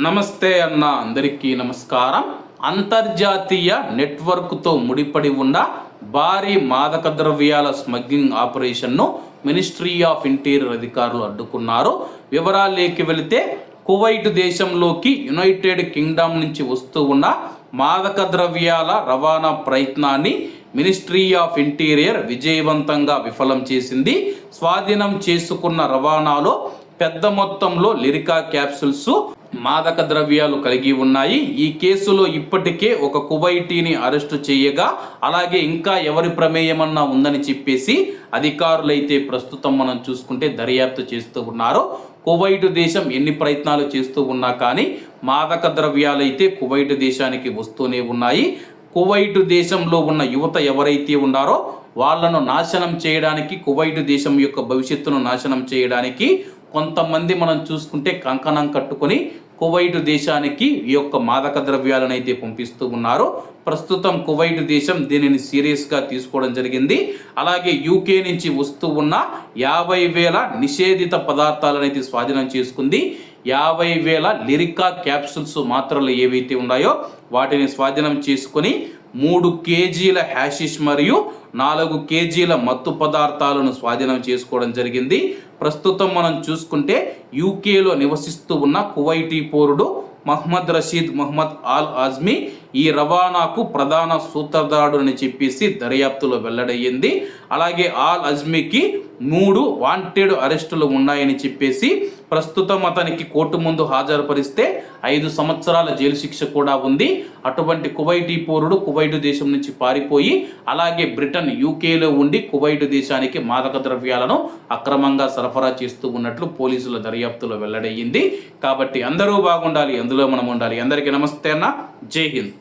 నమస్తే అన్న అందరికీ నమస్కారం. అంతర్జాతీయ నెట్వర్క్తో ముడిపడి ఉన్న భారీ మాదక ద్రవ్యాల స్మగ్లింగ్ ఆపరేషన్ను మినిస్ట్రీ ఆఫ్ ఇంటీరియర్ అధికారులు అడ్డుకున్నారు. వివరాలేకి వెళితే కువైట్ దేశంలోకి యునైటెడ్ కింగ్డమ్ నుంచి వస్తూ ఉన్న మాదక ద్రవ్యాల రవాణా ప్రయత్నాన్ని మినిస్ట్రీ ఆఫ్ ఇంటీరియర్ విజయవంతంగా విఫలం చేసింది. స్వాధీనం చేసుకున్న రవాణాలో పెద్ద మొత్తంలో లిరికా క్యాప్సుల్స్ మాదక ద్రవ్యాలు కలిగి ఉన్నాయి. ఈ కేసులో ఇప్పటికే ఒక కువైటీని అరెస్టు చేయగా అలాగే ఇంకా ఎవరి ప్రమేయమన్నా ఉందని చెప్పేసి అధికారులైతే ప్రస్తుతం మనం చూసుకుంటే దర్యాప్తు చేస్తూ ఉన్నారు. కువైట్ దేశం ఎన్ని ప్రయత్నాలు చేస్తూ ఉన్నా కానీ మాదక ద్రవ్యాలైతే కువైట్ దేశానికి వస్తూనే ఉన్నాయి. కువైట్ దేశంలో ఉన్న యువత ఎవరైతే ఉన్నారో వాళ్ళను నాశనం చేయడానికి కువైట్ దేశం యొక్క భవిష్యత్తును నాశనం చేయడానికి కొంతమంది మనం చూసుకుంటే కంకణం కట్టుకొని కువైట్ దేశానికి ఈ యొక్క మాదక ద్రవ్యాలను అయితే పంపిస్తూ ఉన్నారు. ప్రస్తుతం కువైట్ దేశం దీనిని సీరియస్గా తీసుకోవడం జరిగింది. అలాగే యూకే నుంచి వస్తూ ఉన్న యాభై వేల నిషేధిత పదార్థాలను అయితే స్వాధీనం చేసుకుంది. యాభై వేల లిరికా క్యాప్సూల్స్ మాత్రలు ఏవైతే ఉన్నాయో వాటిని స్వాధీనం చేసుకొని మూడు కేజీల హ్యాషిష్ మరియు నాలుగు కేజీల మత్తు పదార్థాలను స్వాధీనం చేసుకోవడం జరిగింది. ప్రస్తుతం మనం చూసుకుంటే యూకేలో నివసిస్తూ ఉన్న కువైటీ పౌరుడు Mohammed Rashid Mohammed Al Azmi ఈ రవాణాకు ప్రధాన సూత్రధారుడు అని చెప్పేసి దర్యాప్తులో వెల్లడయ్యింది. అలాగే ఆల్ అజ్మీకి మూడు వాంటెడ్ అరెస్టులు ఉన్నాయని చెప్పేసి ప్రస్తుతం అతనికి కోర్టు ముందు హాజరుపరిస్తే ఐదు సంవత్సరాల జైలు శిక్ష కూడా ఉంది. అటువంటి కువైటీ పౌరుడు కువైటు దేశం నుంచి పారిపోయి అలాగే బ్రిటన్ యూకేలో ఉండి కువైటు దేశానికి మాదక ద్రవ్యాలను అక్రమంగా సరఫరా చేస్తూ ఉన్నట్లు పోలీసుల దర్యాప్తులో వెల్లడయ్యింది. కాబట్టి అందరూ బాగుండాలి అందులో మనం ఉండాలి. అందరికీ నమస్తే అన్న. జై హింద్.